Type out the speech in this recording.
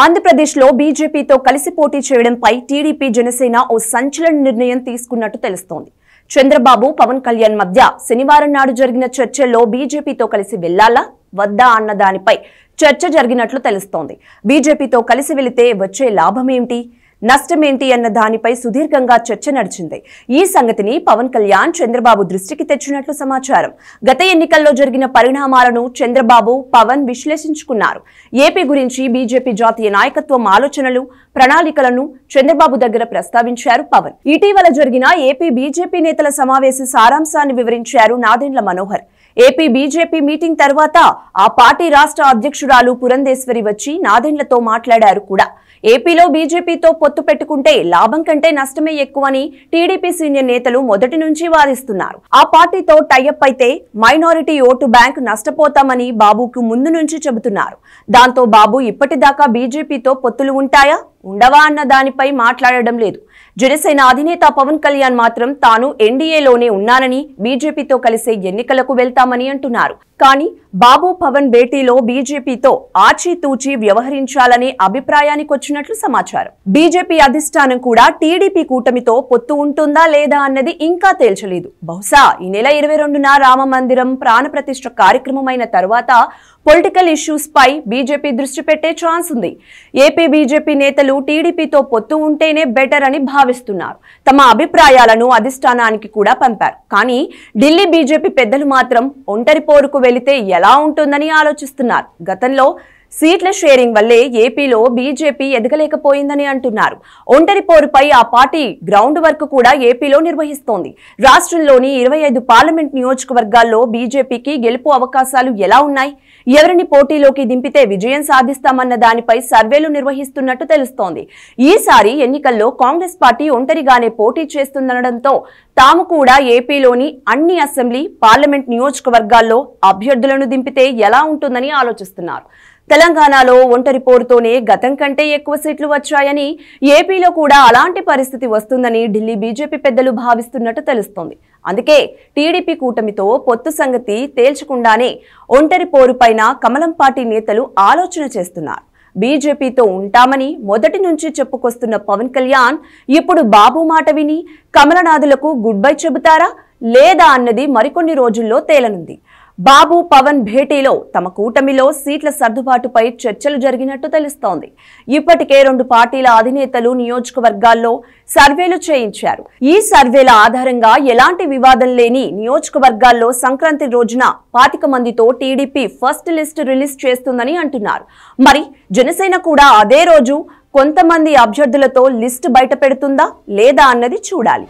ఆంధ్రప్రదేశ్లో బీజేపీతో కలిసి పోటీ చేయడంపై టీడీపీ జనసేన ఓ సంచలన నిర్ణయం తీసుకున్నట్టు తెలుస్తోంది. చంద్రబాబు పవన్ కళ్యాణ్ మధ్య శనివారం నాడు జరిగిన చర్చల్లో బీజేపీతో కలిసి వెళ్ళాలా వద్దా అన్న దానిపై చర్చ జరిగినట్లు తెలుస్తోంది. బీజేపీతో కలిసి వెళితే వచ్చే లాభమేమిటి? నష్టమేంటి అన్న దానిపై సుదీర్ఘంగా చర్చ నడిచింది. ఈ సంగతిని పవన్ కళ్యాణ్ చంద్రబాబు దృష్టికి తెచ్చినట్లు సమాచారం. గత ఎన్నికల్లో జరిగిన పరిణామాలను చంద్రబాబు పవన్ విశ్లేషించుకున్నారు. ఏపీ గురించి బీజేపీ జాతీయ నాయకత్వం ఆలోచనలు ప్రణాళికలను చంద్రబాబు దగ్గర ప్రస్తావించారు పవన్. ఇటీవల జరిగిన ఏపీ బీజేపీ నేతల సమావేశ సారాంశాన్ని వివరించారు Nadendla Manohar. AP BJP meeting తర్వాత ఆ పార్టీ రాష్ట్ర అధ్యక్షురాలు పురంధేశ్వరి వచ్చి నాదెండ్లతో మాట్లాడారు కూడా. ఏపీలో బీజేపీతో పొత్తు పెట్టుకుంటే లాభం కంటే నష్టమే ఎక్కువని టీడీపీ సీనియర్ నేతలు మొదటి నుంచి వాదిస్తున్నారు. ఆ పార్టీతో టైఅప్ అయితే మైనారిటీ ఓటు బ్యాంక్ నష్టపోతామని బాబుకు ముందు నుంచి చెబుతున్నారు. దాంతో బాబు ఇప్పటిదాకా బీజేపీతో పొత్తులు ఉంటాయా? ఉండవా అన్న దానిపై మాట్లాడడం లేదు. జనసేన అధినేత పవన్ కళ్యాణ్ మాత్రం తాను ఎన్డీఏలోనే ఉన్నానని బీజేపీతో కలిసే ఎన్నికలకు వెళ్తామని అంటున్నారు. కానీ బాబు పవన్ భేటీలో బీజేపీతో ఆచితూచి వ్యవహరించాలనే అభిప్రాయానికి వచ్చినట్లు సమాచారం. బీజేపీ అధిష్టానం కూడా టీడీపీ కూటమితో పొత్తు ఉంటుందా లేదా అన్నది ఇంకా తేల్చలేదు. బహుశా ఈ నెల ఇరవై రెండున రామ మందిరం ప్రాణప్రతిష్ఠ కార్యక్రమమైన తర్వాత పొలిటికల్ ఇష్యూస్ పై బీజేపీ దృష్టి పెట్టే ఛాన్స్ ఉంది. ఏపీ బీజేపీ నేతలు టీడీపీతో పొత్తు ఉంటేనే బెటర్ అని భావిస్తున్నారు. తమ అభిప్రాయాలను అధిష్టానానికి కూడా పంపారు. కానీ ఢిల్లీ బీజేపీ పెద్దలు మాత్రం ఒంటరి పోరుకు వెళితే ఎలా ఉంటుందని ఆలోచిస్తున్నారు. గతంలో సీట్ల షేరింగ్ వల్లే ఏపీలో బీజేపీ ఎదగలేకపోయిందని అంటున్నారు. ఒంటరి పోరుపై ఆ పార్టీ గ్రౌండ్ వర్క్ కూడా ఏపీలో నిర్వహిస్తోంది. రాష్ట్రంలోని ఇరవై ఐదు పార్లమెంట్ నియోజకవర్గాల్లో బీజేపీకి గెలుపు అవకాశాలు ఎలా ఉన్నాయి? ఎవరిని పోటీలోకి దింపితే విజయం సాధిస్తామన్న దానిపై సర్వేలు నిర్వహిస్తున్నట్టు తెలుస్తోంది. ఈసారి ఎన్నికల్లో కాంగ్రెస్ పార్టీ ఒంటరిగానే పోటీ చేస్తుందనడంతో తాము కూడా ఏపీలోని అన్ని అసెంబ్లీ పార్లమెంట్ నియోజకవర్గాల్లో అభ్యర్థులను దింపితే ఎలా ఉంటుందని ఆలోచిస్తున్నారు. తెలంగాణలో ఒంటరి పోరుతోనే గతం కంటే ఎక్కువ సీట్లు వచ్చాయని ఏపీలో కూడా అలాంటి పరిస్థితి వస్తుందని ఢిల్లీ బీజేపీ పెద్దలు భావిస్తున్నట్టు తెలుస్తోంది. అందుకే టీడీపీ కూటమితో పొత్తు సంగతి తేల్చకుండానే ఒంటరి పోరుపైన కమలం పార్టీ నేతలు ఆలోచన చేస్తున్నారు. బీజేపీతో ఉంటామని మొదటి నుంచి చెప్పుకొస్తున్న పవన్ కళ్యాణ్ ఇప్పుడు బాబు మాట విని కమలనాథులకు గుడ్ బై చెబుతారా లేదా అన్నది మరికొన్ని రోజుల్లో తేలనుంది. బాబు పవన్ భేటీలో తమ కూటమిలో సీట్ల సర్దుబాటుపై చర్చలు జరిగినట్టు తెలుస్తోంది. ఇప్పటికే రెండు పార్టీల అధినేతలు నియోజకవర్గాల్లో సర్వేలు చేయించారు. ఈ సర్వేల ఆధారంగా ఎలాంటి వివాదం లేని నియోజకవర్గాల్లో సంక్రాంతి రోజున పాతిక మందితో టీడీపీ ఫస్ట్ లిస్ట్ రిలీజ్ చేస్తుందని అంటున్నారు. మరి జనసేన కూడా అదే రోజు కొంతమంది అభ్యర్థులతో లిస్ట్ బయట పెడుతుందా లేదా అన్నది చూడాలి.